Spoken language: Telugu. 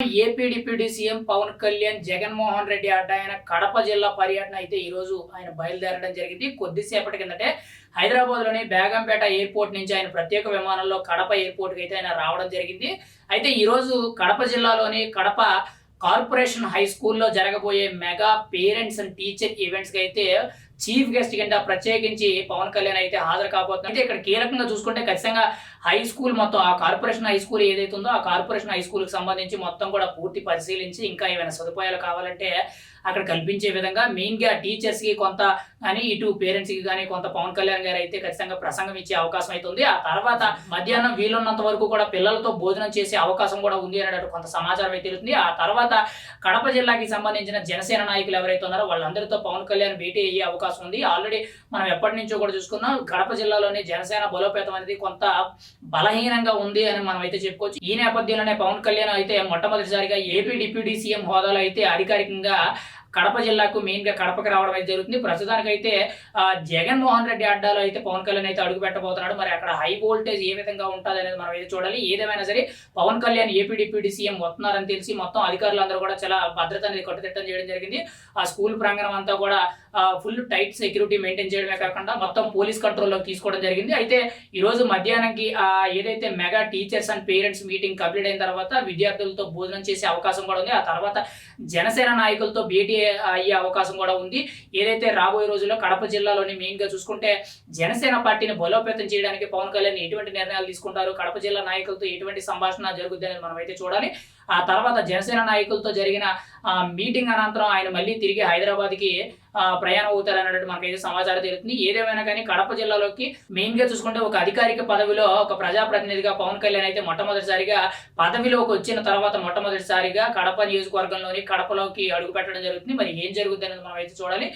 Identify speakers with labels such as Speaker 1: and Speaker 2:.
Speaker 1: A P C M Pawan Kalyan Jaganmohan Reddy అడ్డ ఆయన కడప జిల్లా పర్యటన అయితే ఈ రోజు ఆయన బయలుదేరడం జరిగింది. కొద్దిసేపటి కిందటే హైదరాబాద్లోని బేగంపేట ఎయిర్పోర్ట్ నుంచి ఆయన ప్రత్యేక విమానంలో కడప ఎయిర్పోర్ట్కి అయితే ఆయన రావడం జరిగింది. అయితే ఈ రోజు కడప జిల్లాలోని కడప కార్పొరేషన్ హై స్కూల్లో జరగబోయే మెగా పేరెంట్స్ అండ్ టీచర్ ఈవెంట్స్కి అయితే చీఫ్ గెస్ట్ కింద ప్రత్యేకించి పవన్ కళ్యాణ్ అయితే హాజరు కాబోతున్నారు. అయితే ఇక్కడ కీలకంగా చూసుకుంటే ఖచ్చితంగా హై స్కూల్ మొత్తం ఆ కార్పొరేషన్ హై స్కూల్ ఏదైతే ఉందో ఆ కార్పొరేషన్ హై స్కూల్కి సంబంధించి మొత్తం కూడా పూర్తి పరిశీలించి ఇంకా ఏమైనా సదుపాయాలు కావాలంటే అక్కడ కల్పించే విధంగా మెయిన్గా కి కొంత కానీ ఇటు పేరెంట్స్కి కానీ కొంత పవన్ కళ్యాణ్ గారు అయితే ఖచ్చితంగా ప్రసంగం ఇచ్చే అవకాశం అయితే ఉంది ఆ తర్వాత మధ్యాహ్నం వీలున్నంత వరకు కూడా పిల్లలతో భోజనం చేసే అవకాశం కూడా ఉంది అనేటట్టు కొంత సమాచారం అయితే తెలుస్తుంది. ఆ తర్వాత కడప జిల్లాకి సంబంధించిన జనసేన నాయకులు ఎవరైతే ఉన్నారో వాళ్ళందరితో పవన్ కళ్యాణ్ భేటీ అయ్యే అవకాశం ఉంది. ఆల్రెడీ మనం ఎప్పటి నుంచో కూడా చూసుకున్నాం కడప జిల్లాలోని జనసేన బలోపేతం అనేది కొంత బలహీనంగా ఉంది అని మనం అయితే చెప్పుకోవచ్చు. ఈ నేపథ్యంలోనే పవన్ కళ్యాణ్ అయితే మొట్టమొదటిసారిగా ఏపీ డిప్యూటీ సీఎం హోదాలో అయితే అధికారికంగా కడప జిల్లాకు మెయిన్గా కడపకి రావడం అయితే జరుగుతుంది. ప్రస్తుతానికైతే ఆ, జగన్మోహన్ రెడ్డి అడ్డాలో అయితే పవన్ కళ్యాణ్ అయితే అడుగు పెట్టబోతున్నాడు. మరి అక్కడ హై వోల్టేజ్ ఏ విధంగా ఉంటుంది అనేది మనం అయితే చూడాలి. ఏదేమైనా సరే Pawan Kalyan AP deputy CM వస్తున్నారని తెలిసి మొత్తం అధికారులందరూ కూడా చాలా భద్రత అనేది కట్టుదిట్టం చేయడం జరిగింది. ఆ స్కూల్ ప్రాంగణం అంతా కూడా ఫుల్ టైట్ సెక్యూరిటీ మెయింటైన్ చేయడమే కాకుండా మొత్తం పోలీస్ కంట్రోల్లోకి తీసుకోవడం జరిగింది. అయితే ఈరోజు మధ్యాహ్నంకి ఏదైతే mega teachers and parents meeting complete అయిన తర్వాత విద్యార్థులతో భోజనం చేసే అవకాశం కూడా ఉంది. ఆ తర్వాత జనసేన నాయకులతో భేటీ అయ్యే అవకాశం కూడా ఉంది. ఏదైతే రాబోయే రోజుల్లో కడప జిల్లాలోని మెయిన్గా చూసుకుంటే జనసేన పార్టీని బలోపేతం చేయడానికి పవన్ కళ్యాణ్ ఎటువంటి నిర్ణయాలు తీసుకుంటారు? కడప జిల్లా నాయకులతో ఎటువంటి సంభాషణ జరుగుద్ది అనేది మనం అయితే చూడాలి. ఆ తర్వాత జనసేన నాయకులతో జరిగిన ఆ, మీటింగ్ అనంతరం ఆయన మళ్ళీ తిరిగి హైదరాబాద్కి ప్రయాణం అవుతారు అన్నట్టు మనకైతే సమాచారం తెలుస్తుంది. ఏదేమైనా కానీ కడప జిల్లాలోకి మెయిన్గా చూసుకుంటే ఒక అధికారిక పదవిలో ఒక ప్రజాప్రతినిధిగా పవన్ కళ్యాణ్ అయితే మొట్టమొదటిసారిగా పదవిలోకి వచ్చిన తర్వాత మొట్టమొదటిసారిగా కడప నియోజకవర్గంలోని కడపలోకి అడుగు పెట్టడం జరుగుతుంది. మరి ఏం జరుగుతుంది అనేది మనం అయితే చూడాలి.